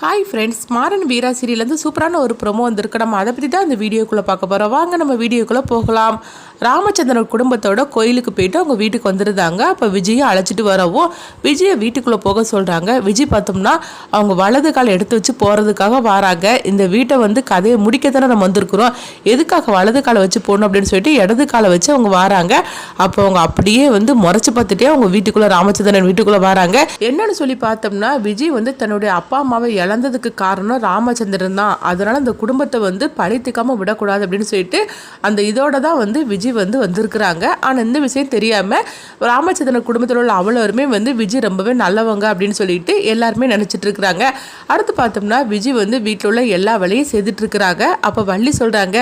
Hi friends Maaran Veera சீரியலேருந்து சூப்பரான ஒரு ப்ரொமோ வந்திருக்கு. நம்ம அதை பற்றி தான் இந்த வீடியோக்குள்ளே பார்க்க போகிறோம் வாங்க நம்ம வீடியோக்குள்ளே போகலாம். ராமச்சந்திரன் குடும்பத்தோட கோயிலுக்கு போயிட்டு அவங்க வீட்டுக்கு வந்துருந்தாங்க. அப்போ விஜயை அழைச்சிட்டு வரவும் விஜயை வீட்டுக்குள்ளே போக சொல்கிறாங்க விஜய் பார்த்தோம்னா அவங்க வலது காலை எடுத்து வச்சு போகிறதுக்காக வராங்க. இந்த வீட்டை வந்து கதையை முடிக்க தானே நம்ம வந்திருக்கிறோம். எதுக்காக வலது காலை வச்சு போகணும் அப்படின்னு சொல்லிட்டு இடது காலை வச்சு அவங்க வராங்க. அப்போ அவங்க அப்படியே வந்து முறைச்சி பார்த்துட்டே அவங்க வீட்டுக்குள்ளே ராமச்சந்திரன் வீட்டுக்குள்ளே வராங்க. என்னன்னு சொல்லி பார்த்தோம்னா விஜய் வந்து தன்னுடைய அப்பா அம்மாவை இழந்ததுக்கு காரணம் ராமச்சந்திரன் தான். அதனால் அந்த குடும்பத்தை வந்து பழித்துக்காமல் விடக்கூடாது அப்படின்னு சொல்லிட்டு அந்த இதோட தான் வந்து விஜய் வந்து வந்திருக்கிறாங்க. ஆனால் இந்த விஷயம் தெரியாமல் ராமச்சந்திரன் குடும்பத்தில் உள்ள அவ்வளோருமே வந்து விஜய் ரொம்பவே நல்லவங்க அப்படின்னு சொல்லிட்டு எல்லாருமே நினச்சிட்டு இருக்கிறாங்க. அடுத்து பார்த்தோம்னா விஜய் வந்து வீட்டில் உள்ள எல்லா வேலையும் செய்துட்டு இருக்கிறாங்க அப்போ வள்ளி சொல்கிறாங்க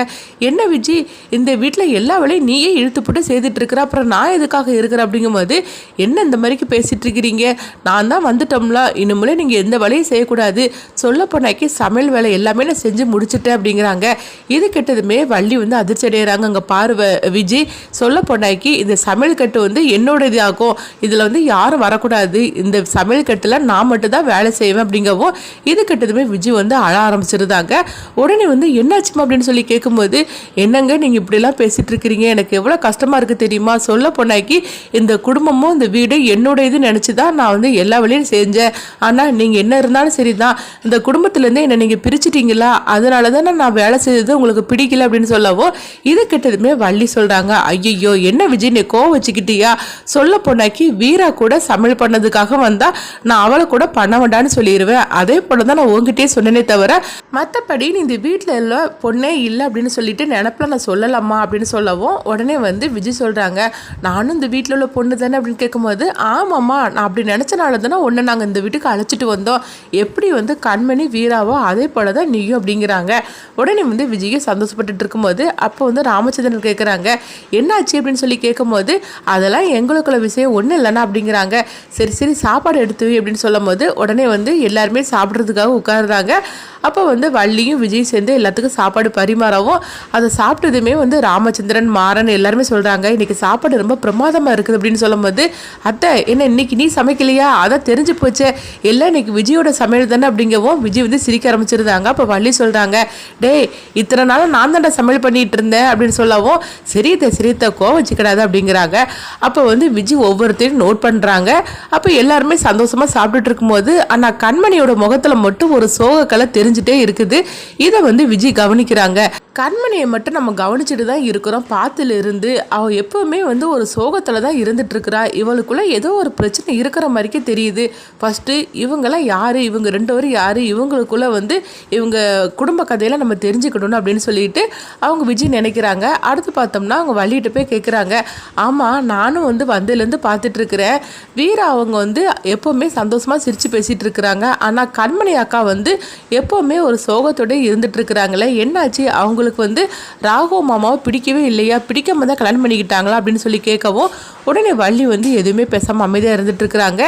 என்ன விஜய் இந்த வீட்டில் எல்லா வேலையும் நீயே இழுத்து போட்டு செய்துட்டு இருக்கிற அப்புறம் நான் எதுக்காக இருக்கிறேன்? அப்படிங்கும்போது என்ன இந்த மாதிரிக்கு பேசிகிட்டு இருக்கிறீங்க? நான் தான் வந்துட்டோம்ல. இனிமேலே நீங்கள் எந்த வேலையும் செய்யக்கூடாது. சொல்ல போனாக்கி சமையல் வேலை எல்லாமே நான் செஞ்சு முடிச்சுட்டேன் அப்படிங்கிறாங்க. இது கெட்டதுமே வள்ளி வந்து அதிர்ச்சி அடைகிறாங்க அங்கே பார்வை விஜய் சொல்லப்போனாக்கி இந்த சமையல் கட்டு வந்து என்னோட இதாகும் இதில் வந்து யாரும் வரக்கூடாது. இந்த சமையல் கட்டில் நான் மட்டும்தான் வேலை செய்வேன் அப்படிங்கவும் இது கெட்டதுமே விஜய் வந்து அழ ஆரம்பிச்சிருந்தாங்க. உடனே வந்து என்னாச்சுமா அப்படின்னு சொல்லி கேட்கும்போது என்னங்க நீங்கள் இப்படிலாம் பேசிகிட்டு இருக்கிறீங்க? எனக்கு எவ்வளோ கஷ்டமாக இருக்குது தெரியுமா? சொல்ல போனாக்கி இந்த குடும்பமும் இந்த வீடு என்னோட இது நினச்சி தான் நான் வந்து எல்லா வேலையும் செஞ்சேன். ஆனால் நீங்கள் என்ன இருந்தாலும் சரி தான் இந்த குடும்பத்துலேருந்து என்னை நீங்கள் பிரிச்சிட்டிங்களா? அதனால தான் நான் வேலை செய்தது உங்களுக்கு பிடிக்கல அப்படின்னு சொல்லவும் இது கிட்டதுமே வள்ளி சொல்கிறாங்க ஐயோ என்ன விஜய் நீ கோவம் வச்சுக்கிட்டியா? சொல்ல போனாக்கி வீரா கூட சமையல் பண்ணதுக்காக வந்தால் நான் அவளை கூட பண்ண வேண்டான்னு சொல்லிடுவேன் அதே போல தான் நான் உங்ககிட்டயே சொன்னேனே தவிர மற்றபடி நீ இந்த வீட்டில் இல்லை பொண்ணே இல்லை அப்படின்னு சொல்லிட்டு நினப்பில் நான் சொல்லலாமா அப்படின்னு சொல்லவும் உடனே வந்து விஜய் சொல்கிறாங்க நானும் இந்த வீட்டில் உள்ள பொண்ணு தானே அப்படின்னு கேட்கும்போது ஆமாம்மா நான் அப்படி நினச்சனால தானே ஒன்று நாங்கள் இந்த வீட்டுக்கு அழைச்சிட்டு வந்தோம். எப்படி வந்து வந்து கண்மணி வீராவோ அதே போல தான் நீயும் அப்படிங்கிறாங்க. உடனே வந்து விஜயும் சந்தோஷப்பட்டுட்டு இருக்கும்போது அப்போ வந்து ராமச்சந்திரன் கேட்குறாங்க என்னாச்சு? அப்படின்னு சொல்லி கேட்கும்போது அதெல்லாம் எங்களுக்குள்ள விஷயம் ஒன்றும் இல்லைன்னா அப்படிங்கிறாங்க. சரி சரி சாப்பாடு எடுத்து அப்படின்னு சொல்லும் போது உடனே வந்து எல்லாருமே சாப்பிட்றதுக்காக உட்காருறாங்க. அப்போ வந்து வள்ளியும் விஜய் சேர்ந்து எல்லாத்துக்கும் சாப்பாடு பரிமாறவும் அதை சாப்பிட்டதுமே வந்து ராமச்சந்திரன் மாறன் எல்லாருமே சொல்கிறாங்க இன்றைக்கி சாப்பாடு ரொம்ப பிரமாதமாக இருக்குது அப்படின்னு சொல்லும்போது அத்தை என்ன இன்னைக்கு நீ சமைக்கலையா? அதை தெரிஞ்சு போச்சே. எல்லாம் இன்னைக்கு விஜயோட சமையல் தானே அப்படிங்கவும் விஜய் வந்து சிரிக்க ஆரம்பிச்சிருந்தாங்க. அப்போ வள்ளி சொல்கிறாங்க டேய் இத்தனை நாள் நான் தான்டா சமையல் பண்ணிகிட்டு இருந்தேன் அப்படின்னு சொல்லவும் சரியத்த சரியத்த கோவம் அப்படிங்கிறாங்க. அப்போ வந்து விஜய் ஒவ்வொருத்தரையும் நோட் பண்ணுறாங்க அப்போ எல்லாருமே சந்தோஷமாக சாப்பிட்டுட்டு இருக்கும்போது ஆனால் கண்மணியோட முகத்தில் மட்டும் ஒரு சோகக்கலை தெரிஞ்சுட்டே இருக்குது. இதை வந்து விஜய் கவனிக்கிறாங்க. கண்மணியை மட்டும் நம்ம கவனிச்சுட்டு தான் இருக்கிறோம். பார்த்துல இருந்து அவள் எப்போவுமே வந்து ஒரு சோகத்தில் தான் இருந்துட்டுருக்குறா. இருக்கிறா ஏதோ ஒரு பிரச்சனை இருக்கிற மாதிரிக்கே தெரியுது. ஃபஸ்ட்டு இவங்கெல்லாம் யார்? இவங்க ரெண்டு பேரும் யார் இவங்களுக்குள்ளே வந்து இவங்க குடும்ப கதையில் நம்ம தெரிஞ்சுக்கணும் அப்படின்னு சொல்லிட்டு அவங்க விஜய் நினைக்கிறாங்க. அடுத்து பார்த்தோம்னா அவங்க வழிகிட்டு போய் கேட்குறாங்க ஆமாம் நானும் வந்து வந்ததுலேருந்து பார்த்துட்ருக்குறேன். வீரா அவங்க வந்து எப்போவுமே சந்தோஷமாக சிரித்து பேசிகிட்டு இருக்கிறாங்க ஆனால் கண்மணி அக்கா வந்து எப்போவுமே ஒரு சோகத்தோட இருந்துகிட்ருக்குறாங்களே என்னாச்சு? அவங்களுக்கு வந்து ராகவ மாமாவை பிடிக்கவே இல்லையா? பிடிக்காம தான் கல்யாணம் பண்ணிக்கிட்டாங்களா? அப்படின்னு சொல்லி கேட்கவும் உடனே வள்ளி வந்து எதுவுமே பேசாமல் அமைதியாக இருந்துட்டு இருக்கிறாங்க.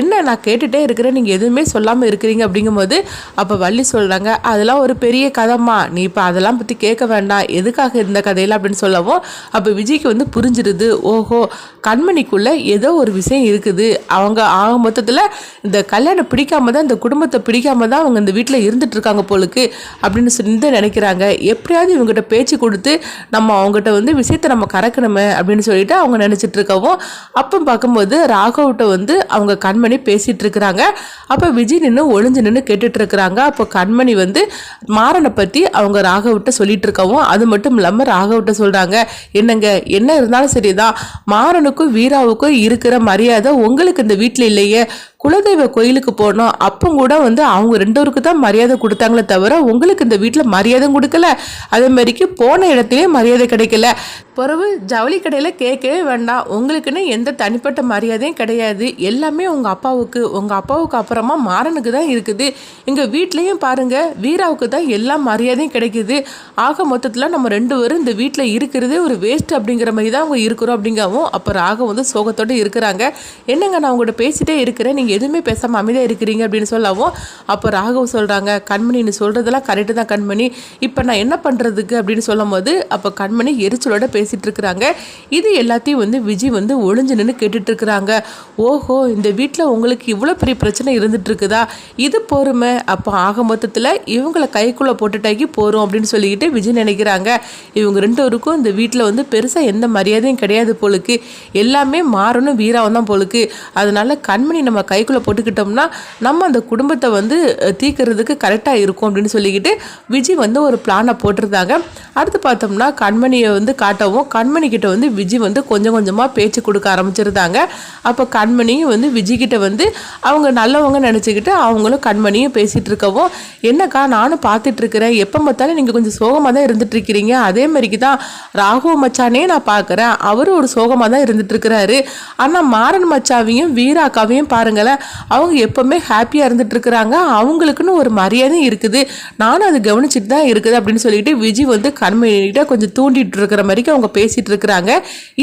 என்ன நான் கேட்டுகிட்டே இருக்கிறேன் நீங்கள் எதுவுமே சொல்லாமல் இருக்கிறீங்க அப்படிங்கும்போது அப்போ வள்ளி சொல்கிறாங்க அதெல்லாம் ஒரு பெரிய கதைம்மா. நீ இப்போ அதெல்லாம் பற்றி கேட்க வேண்டாம். எதுக்காக இந்த கதையில? அப்படின்னு சொல்லவும் அப்போ விஜய்க்கு வந்து புரிஞ்சிருது ஓஹோ கண்மணிக்குள்ளே ஏதோ ஒரு விஷயம் இருக்குது. அவங்க ஆக மொத்தத்தில் இந்த கல்யாணம் பிடிக்காம தான் இந்த குடும்பத்தை பிடிக்காம தான் அவங்க இந்த வீட்டில் இருந்துட்டு இருக்காங்க போலுக்கு அப்படின்னு சொல்லி நினைக்கிறாங்க. எப்படியாவது இவங்ககிட்ட பேச்சு கொடுத்து நம்ம அவங்ககிட்ட வந்து விஷயத்தை நம்ம கறக்கணுமே அப்படின்னு சொல்லிட்டு அவங்க நினச்சிட்டு இருக்கவும் அப்போ பார்க்கும்போது ராகவ்கிட்ட வந்து அவங்க கண்மணி பேசிகிட்டு இருக்கிறாங்க அப்போ விஜய் நின்று ஒளிஞ்சு நின்று கேட்டுட்டு இருக்கிறாங்க அப்போ கண்மணி வந்து மாறனை பற்றி அவங்க ராகவ்கிட்ட சொல்லிட்டு இருக்கவும் அது மட்டும் இல்லாமல் ராகவ்கிட்ட சொல்கிறாங்க என்னங்க என்ன இருந்தாலும் சரிதான். மாறனுக்கும் வீராவுக்கும் இருக்கிற மரியாதை உங்களுக்கு இந்த வீட்டில் இல்லையே. குலதெய்வ கோயிலுக்கு போனோம். அப்போ கூட வந்து அவங்க ரெண்டு தான் மரியாதை கொடுத்தாங்களே தவிர உங்களுக்கு இந்த வீட்டில் மரியாதை கொடுக்கல. அதே மாதிரிக்கு போன இடத்துலயே மரியாதை கிடைக்கல. பிறகு ஜவுளி கடையில் கேட்கவே வேண்டாம். உங்களுக்குன்னு எந்த தனிப்பட்ட மரியாதையும் கிடையாது. எல்லாமே உங்கள் அப்பாவுக்கு உங்கள் அப்பாவுக்கு அப்புறமா மாறனுக்கு தான் இருக்குது. எங்கள் வீட்லேயும் பாருங்கள் வீராவுக்கு தான் எல்லா மரியாதையும் கிடைக்குது. ஆக மொத்தத்தில் நம்ம ரெண்டு பேரும் இந்த வீட்டில் இருக்கிறதே ஒரு வேஸ்ட் அப்படிங்கிற மாதிரி தான் அவங்க இருக்கிறோம் அப்படிங்கவும் அப்போ ராக வந்து சோகத்தோடு இருக்கிறாங்க. என்னங்க நான் உங்கள்கிட்ட பேசிட்டே இருக்கிறேன். நீங்கள் எதுவுமே பேசாமல் அமைதியாக இருக்கிறீங்க அப்படின்னு சொல்லவும் அப்போ ராகவ் சொல்கிறாங்க கண்மணி நீ சொல்கிறதெல்லாம் கரெக்டு தான் கண்மணி. இப்போ நான் என்ன பண்ணுறதுக்கு அப்படின்னு சொல்லும் போது அப்போ கண்மணி எரிச்சலோட பேசிகிட்டு இருக்கிறாங்க. இது எல்லாத்தையும் வந்து விஜய் வந்து ஒளிஞ்சு நின்று கேட்டுட்டு இருக்கிறாங்க. ஓஹோ இந்த வீட்டில் உங்களுக்கு இவ்வளோ பெரிய பிரச்சனை இருந்துட்டு இருக்குதா? இது போருமே. அப்போ ஆக மொத்தத்தில் இவங்களை கைக்குள்ளே போட்டுட்டாக்கி போகிறோம் அப்படின்னு சொல்லிக்கிட்டு விஜய் நினைக்கிறாங்க. இவங்க ரெண்டோருக்கும் இந்த வீட்டில் வந்து பெருசாக எந்த மரியாதையும் கிடையாது போலுக்கு. எல்லாமே மாறணும் வீராவும் தான் போலுக்கு. அதனால கண்மணி நம்ம கை கைக்குள்ளே போட்டுக்கிட்டோம்னா நம்ம அந்த குடும்பத்தை வந்து தீக்கிறதுக்கு கரெக்டாக இருக்கும் அப்படின்னு சொல்லிக்கிட்டு விஜய் வந்து ஒரு பிளானை போட்டிருந்தாங்க. அடுத்து பார்த்தோம்னா கண்மணியை வந்து காட்டவும் கண்மணி கிட்ட வந்து விஜய் வந்து கொஞ்சம் கொஞ்சமாக பேச்சு கொடுக்க ஆரம்பிச்சிருந்தாங்க. அப்போ கண்மணியும் வந்து விஜய்கிட்ட வந்து அவங்க நல்லவங்க நினச்சிக்கிட்டு அவங்களும் கண்மணியும் பேசிகிட்டு இருக்கவும் என்னக்கா நானும் பார்த்துட்டு இருக்கிறேன் எப்போ பார்த்தாலும் நீங்கள் கொஞ்சம் சோகமாக தான் இருந்துட்டு இருக்கிறீங்க அதே மாதிரிக்கு தான் ராகுவ மச்சானே நான் பார்க்குறேன் அவரும் ஒரு சோகமாக தான் இருந்துட்டு இருக்கிறாரு ஆனால் மாறன் மச்சாவையும் வீராக்காவையும் பாருங்களேன் அவங்க எப்பவுமே ஹாப்பியாக இருந்துட்டு இருக்கிறாங்க. அவங்களுக்குன்னு ஒரு மரியாதையும் இருக்குது. நானும் அது கவனிச்சுட்டு தான் இருக்குது அப்படின்னு சொல்லிட்டு விஜய் வந்து கண்மணிகிட்ட கொஞ்சம் தூண்டிட்டு இருக்கிற மாதிரிக்கு அவங்க பேசிட்டு இருக்கிறாங்க.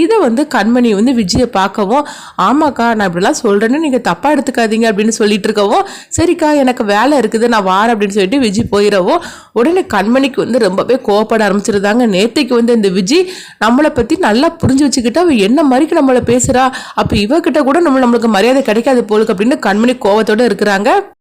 இதை வந்து கண்மணி வந்து விஜயை பார்க்கவும் ஆமாக்கா நான் இப்படிலாம் சொல்கிறேன்னு நீங்கள் தப்பாக எடுத்துக்காதீங்க அப்படின்னு சொல்லிட்டு இருக்கவும் சரிக்கா எனக்கு வேலை இருக்குது நான் வாரேன் அப்படின்னு சொல்லிட்டு விஜய் போயிடவும் உடனே கண்மணிக்கு வந்து ரொம்பவே கோவப்பட ஆரம்பிச்சிருந்தாங்க. நேத்தைக்கு வந்து இந்த விஜய் நம்மளை பற்றி நல்லா புரிஞ்சு வச்சுக்கிட்டு அவள் என்ன மாதிரிக்கு நம்மளை பேசுகிறா அப்போ இவகிட்ட கூட நம்ம நம்மளுக்கு மரியாதை கிடைக்காது போலுக்கு அப்படின்னு கண்மணி கோவத்தோடு இருக்கிறாங்க.